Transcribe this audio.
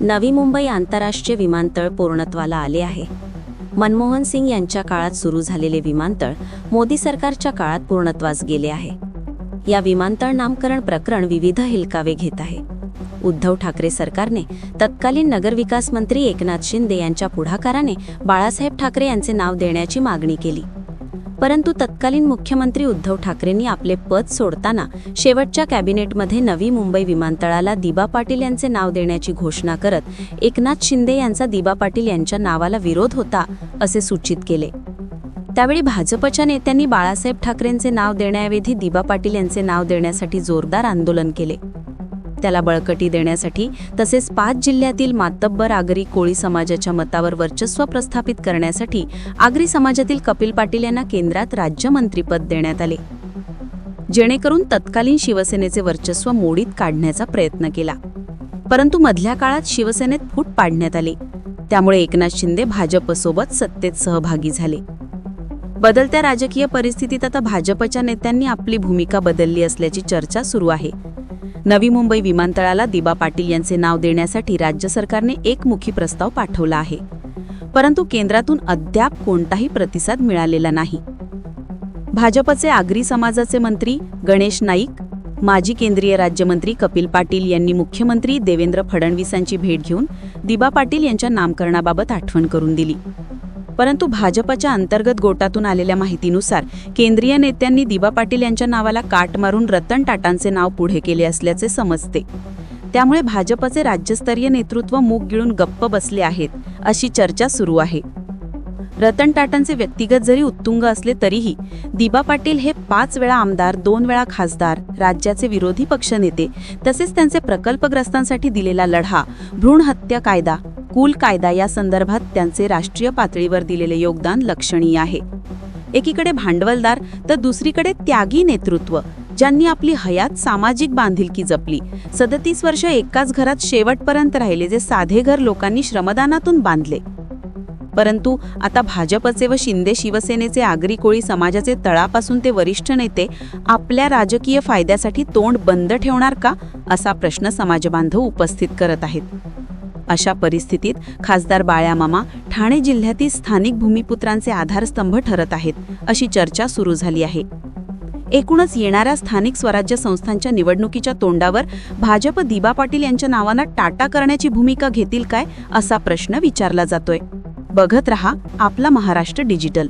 नवी मुंबई आंतरराष्ट्रीय विमानतळ पूर्णत्वाला आले आहे. मनमोहन सिंग यांच्या काळात सुरू झालेले विमानतळ मोदी सरकारच्या काळात पूर्णत्वास गेले आहे. या विमानतळ नामकरण प्रकरण विविध हिलकावे घेत आहे. उद्धव ठाकरे सरकारने तत्कालीन नगरविकास मंत्री एकनाथ शिंदे यांच्या पुढाकाराने बाळासाहेब ठाकरे यांचे नाव देण्याची मागणी केली. परंतु तत्कालीन मुख्यमंत्री उद्धव ठाकरेंनी आपले पद सोडताना शेवटच्या कॅबिनेटमध्ये नवी मुंबई विमानतळाला दिबा पाटील यांचे नाव देण्याची घोषणा करत एकनाथ शिंदे यांचा दिबा पाटील यांच्या नावाला विरोध होता असे सूचित केले. त्यावेळी भाजपच्या नेत्यांनी बाळासाहेब ठाकरेंचे नाव देण्याऐवजी दिबा पाटील यांचे नाव देण्यासाठी जोरदार आंदोलन केले. त्याला बळकटी देण्यासाठी तसेच पाच जिल्ह्यातील मातब्बर आगरी कोळी समाजाच्या मतावर वर्चस्व प्रस्थापित करण्यासाठी आगरी समाजातील कपिल पाटील यांना केंद्रात राज्यमंत्रीपद देण्यात आले. जेणेकरून तत्कालीन शिवसेनेचे वर्चस्व मोडीत काढण्याचा प्रयत्न केला. परंतु मधल्या काळात शिवसेनेत फूट पाडण्यात आली. त्यामुळे एकनाथ शिंदे भाजपसोबत सत्तेत सहभागी झाले. बदलत्या राजकीय परिस्थितीत आता भाजपच्या नेत्यांनी आपली भूमिका बदलली असल्याची चर्चा सुरू आहे. नवी मुंबई विमानतळाला दिबा पाटील यांचे नाव देण्यासाठी राज्य सरकारने एकमुखी प्रस्ताव पाठवला आहे. परंतु केंद्रातून अद्याप कोणताही प्रतिसाद मिळालेला नाही. भाजपचे आगरी समाजाचे मंत्री गणेश नाईक माजी केंद्रीय राज्यमंत्री कपिल पाटील यांनी मुख्यमंत्री देवेंद्र फडणवीसांची भेट घेऊन दिबा पाटील यांच्या नामकरणाबाबत आठवण करून दिली. परंतु भाजपच्या अंतर्गत गोटातून आलेल्या माहितीनुसार केंद्रीय नेत्यांनी दिबा पाटील यांच्या नावाला काट मारून रतन टाटांचे नाव पुढे केले असल्याचे समजते. त्यामुळे भाजपचे राज्यस्तरीय नेतृत्व मूग गिळून गप्प बसले आहेत अशी चर्चा सुरू आहे. रतन टाटांचे व्यक्तिगत जरी उत्तुंग असले तरीही दिबा पाटील हे पाच वेळा आमदार दोन वेळा खासदार राज्याचे विरोधी पक्षनेते तसेच त्यांचे प्रकल्पग्रस्तांसाठी दिलेला लढा भ्रूण हत्या कायदा कुल कायदा या संदर्भात त्यांचे राष्ट्रीय पातळीवर दिलेले योगदान लक्षणीय आहे. एकीकडे भांडवलदार तर दुसरीकडे त्यागी नेतृत्व ज्यांनी आपली हयात सामाजिक बांधिलकी जपली. सदतीस वर्ष एकाच घरात शेवटपर्यंत राहिले जे साधे घर लोकांनी श्रमदानातून बांधले. परंतु आता भाजपचे व शिंदे शिवसेनेचे आगरी कोळी समाजाचे तळापासून ते वरिष्ठ नेते आपल्या राजकीय फायद्यासाठी तोंड बंद ठेवणार का असा प्रश्न समाजबांधव उपस्थित करत आहेत. अशा परिस्थितीत खासदार बाळ्यामामा ठाणे जिल्ह्यातील स्थानिक भूमिपुत्रांचे आधारस्तंभ ठरत आहेत अशी चर्चा सुरू झाली आहे. एकूणच येणाऱ्या स्थानिक स्वराज्य संस्थांच्या निवडणुकीच्या तोंडावर भाजप दिबा पाटील यांच्या नावानं टाटा करण्याची भूमिका घेतील काय असा प्रश्न विचारला जातोय. बघत रहा आपला महाराष्ट्र डिजिटल.